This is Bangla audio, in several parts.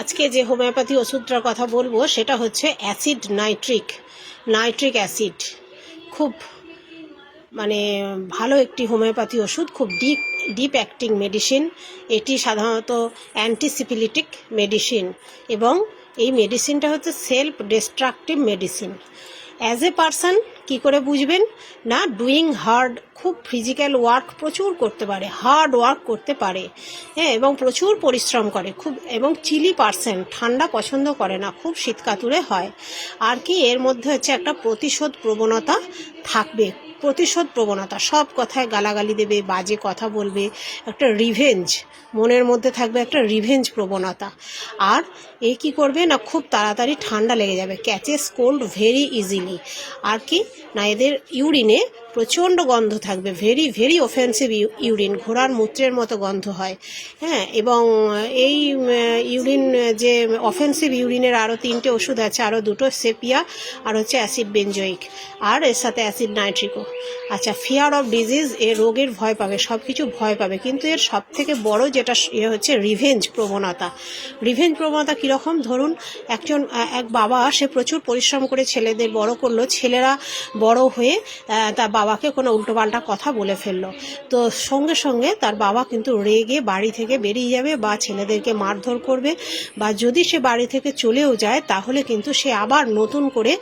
আজকে যে হোমিওপ্যাথি ওষুধটার কথা বলব, সেটা হচ্ছে অ্যাসিড নাইট্রিক নাইট্রিক অ্যাসিড। খুব মানে ভালো একটি হোমিওপ্যাথি ওষুধ, খুব ডিপ ডিপ অ্যাক্টিং মেডিসিন। এটি সাধারণত অ্যান্টিসিপিলিটিক মেডিসিন এবং এই মেডিসিনটা হচ্ছে self destructive medicine. As a person কি করে বুঝবেন? না ডুইং হার্ড খুব ফিজিক্যাল ওয়ার্ক প্রচুর করতে পারে হার্ড ওয়ার্ক করতে পারে। হ্যাঁ এবং প্রচুর পরিশ্রম করে, খুব, এবং চিলি পার্সেন ঠান্ডা পছন্দ করে না, খুব শীতকাতুরে হয়। আর কি, এর মধ্যে হচ্ছে একটা প্রতিশোধ প্রবণতা থাকবে। প্রতিশোধ প্রবণতা, সব কথায় গালাগালি দেবে, বাজে কথা বলবে, একটা রিভেঞ্জ মনের মধ্যে থাকবে একটা রিভেঞ্জ প্রবণতা। আর এ কি করবে না, খুব তাড়াতাড়ি ঠান্ডা লেগে যাবে ক্যাচেস কোল্ড ভেরি ইজিলি আর কি, না, এদের ইউরিনে প্রচণ্ড গন্ধ থাকবে ভেরি ভেরি অফেন্সিভ ইউরিন ঘোড়ার মূত্রের মতো গন্ধ হয়। হ্যাঁ এবং এই ইউরিন যে অফেন্সিভ ইউরিনের আরও তিনটে ওষুধ আছে আরও দুটো সেপিয়া আর হচ্ছে অ্যাসিড বেঞ্জয়িক আর এর সাথে অ্যাসিড নাইট্রিকো আচ্ছা ফিয়ার অফ ডিজিজ এ রোগের ভয় পাবে সব কিছু ভয় পাবে। কিন্তু এর সব থেকে বড় যেটা ইয়ে হচ্ছে রিভেঞ্জ প্রবণতা। রিভেঞ্জ প্রবণতা কীরকম? ধরুন, একজন এক বাবা, সে প্রচুর পরিশ্রম করে ছেলেদের বড় করল, ছেলেরা বড় হয়ে তার বাবাকে কোনো উল্টোপাল্টা কথা বলে ফেলল। তো সঙ্গে সঙ্গে তার বাবা কিন্তু রেগে বাড়ি থেকে বেরিয়ে যাবে বা ছেলেদেরকে মারধর করবে বা যদি সে বাড়ি থেকে চলেও যায়, তাহলে কিন্তু সে আবার নতুন করে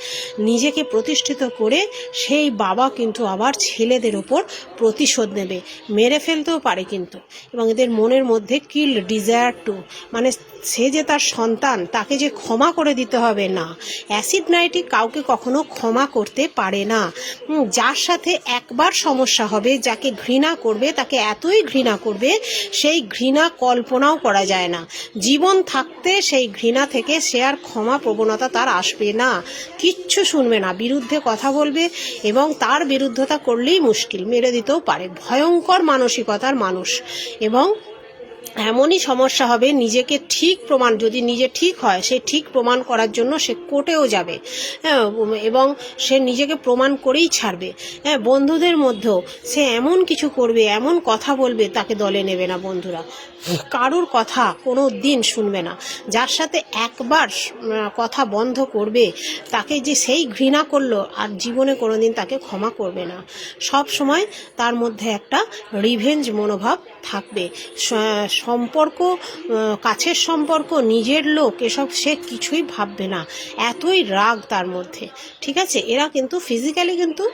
নিজেকে প্রতিষ্ঠিত করে সেই বাবা কিন্তু আবার ছেলেদের ওপর প্রতিশোধ নেবে। মেরে ফেলতেও পারে কিন্তু। এবং এদের মনের মধ্যে কিল ডিজায়ার টু। মানে সে যে তার সন্তান, তাকে যে ক্ষমা করে দিতে হবে না। অ্যাসিড নাইট্রিক কাউকে কখনো ক্ষমা করতে পারে না। যার সাথে একবার সমস্যা হবে, যাকে ঘৃণা করবে, তাকে এতই ঘৃণা করবে, সেই ঘৃণা কল্পনাও করা যায় না। জীবন থাকতে সেই ঘৃণা থেকে সে আর ক্ষমা প্রবণতা তার আসবে না। কিচ্ছু শুনবে না। বিরুদ্ধে কথা বলবে এবং তার বিরুদ্ধতা করলেই মুশকিল মেরে দিতেও পারে। ভয়ঙ্কর মানসিকতার মানুষ এবং এমনই সমস্যা হবে, নিজেকে ঠিক প্রমাণ, যদি নিজে ঠিক হয়, সে ঠিক প্রমাণ করার জন্য সে কোর্টেও যাবে। হ্যাঁ এবং সে নিজেকে প্রমাণ করেই ছাড়বে। হ্যাঁ বন্ধুদের মধ্যেও সে এমন কিছু করবে, এমন কথা বলবে, তাকে দলে নেবে না বন্ধুরা। কারুর কথা কোনো দিন শুনবে না। যার সাথে একবার কথা বন্ধ করবে, তাকে যে সেই ঘৃণা করল, আর জীবনে কোনো দিন তাকে ক্ষমা করবে না। সব সময় তার মধ্যে একটা রিভেঞ্জ মনোভাব থাকবে। সম্পর্ক কাছের সম্পর্ক, নিজের লোক, এসব সে কিছুই ভাববে না। এতই রাগ তার মধ্যে, ঠিক আছে? এরা কিন্তু ফিজিক্যালি কিন্তু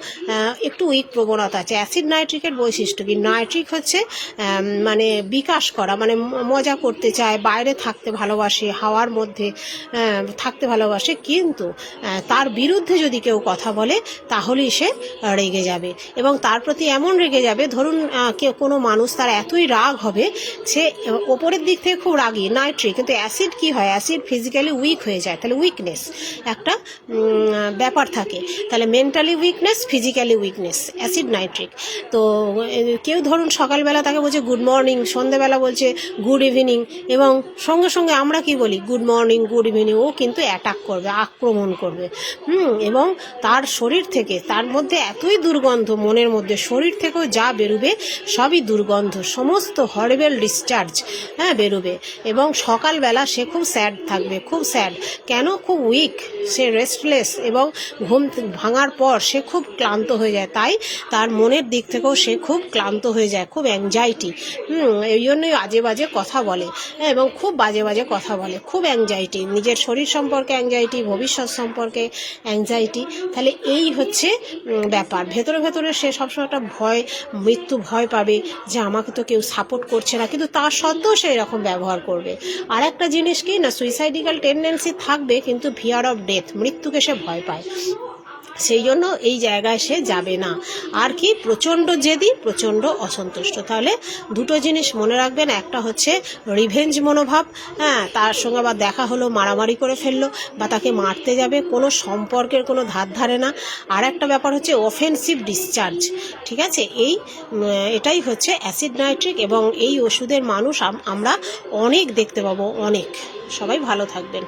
একটু উইক প্রবণতা আছে। অ্যাসিড নাইট্রিকের বৈশিষ্ট্য কি? নাইট্রিক হচ্ছে মানে বিকাশ করা মানে মজা করতে চায়, বাইরে থাকতে ভালোবাসে, হাওয়ার মধ্যে থাকতে ভালোবাসে। কিন্তু তার বিরুদ্ধে যদি কেউ কথা বলে, তাহলেই সে রেগে যাবে। এবং তার প্রতি এমন রেগে যাবে, ধরুন কেউ, কোনো মানুষ তার এতই রাগ হবে, সে ওপরের দিক থেকে খুব রাগী নাইট্রিক কিন্তু অ্যাসিড কি হয়? অ্যাসিড ফিজিক্যালি উইক হয়ে যায়, তাহলে উইকনেস একটা ব্যাপার থাকে। তাহলে mentally weakness, physically weakness, acid, nitric. তো কেউ ধরুন সকালবেলা তাকে বলছে, গুড মর্নিং সন্ধেবেলা বলছে, গুড ইভিনিং এবং সঙ্গে সঙ্গে আমরা কি বলি, গুড মর্নিং, গুড ইভিনিং ও কিন্তু অ্যাটাক করবে, আক্রমণ করবে। হুম, এবং তার শরীর থেকে, তার মধ্যে এতই দুর্গন্ধ, মনের মধ্যে শরীর থেকেও যা বেরোবে, সবই দুর্গন্ধ। সমস্ত হরিবেল ডিসচার্জ হ্যাঁ বেরোবে। এবং সকালবেলা সে খুব স্যাড থাকবে খুব স্যাড কেন? খুব উইক সে রেস্টলেস এবং ঘুম ভাঙার পর সে খুব ক্লান্ত হয়ে যায়। তাই তার মনের দিক থেকেও সে খুব ক্লান্ত হয়ে যায় খুব অ্যাংজাইটি এই জন্যই আজে বাজে কথা বলে হ্যাঁ, এবং খুব বাজে বাজে কথা বলে খুব অ্যাংজাইটি নিজের শরীর সম্পর্কে অ্যাংজাইটি ভবিষ্যৎ সম্পর্কে অ্যাংজাইটি তাহলে এই হচ্ছে ব্যাপার। ভেতরে ভেতরে সে সবসময় একটা ভয় মৃত্যু ভয় পাবে যে আমাকে তো কেউ সাপোর্ট করছে না। কিন্তু তার সত্ত্বেও সে রকম ব্যবহার করবে। আর একটা জিনিস কি, না সুইসাইডিক্যাল টেন্ডেন্সি থাকবে, কিন্তু ফিয়ার অফ ডেথ মৃত্যুকে সে ভয় পায়। সেই জন্য এই জায়গায় সে যাবে না। আর কি, প্রচণ্ড জেদি, প্রচণ্ড অসন্তুষ্ট। তাহলে দুটো জিনিস মনে রাখবেন, একটা হচ্ছে রিভেঞ্জ মনোভাব হ্যাঁ তার সঙ্গে আবার দেখা হলো, মারামারি করে ফেলল, বা তাকে মারতে যাবে, কোনো সম্পর্কের কোনো ধার ধারে না। আর একটা ব্যাপার হচ্ছে অফেন্সিভ ডিসচার্জ ঠিক আছে? এই এটাই হচ্ছে অ্যাসিড নাইট্রিক এবং এই ওষুধের মানুষ আমরা অনেক দেখতে পাবো, অনেক। সবাই ভালো থাকবেন।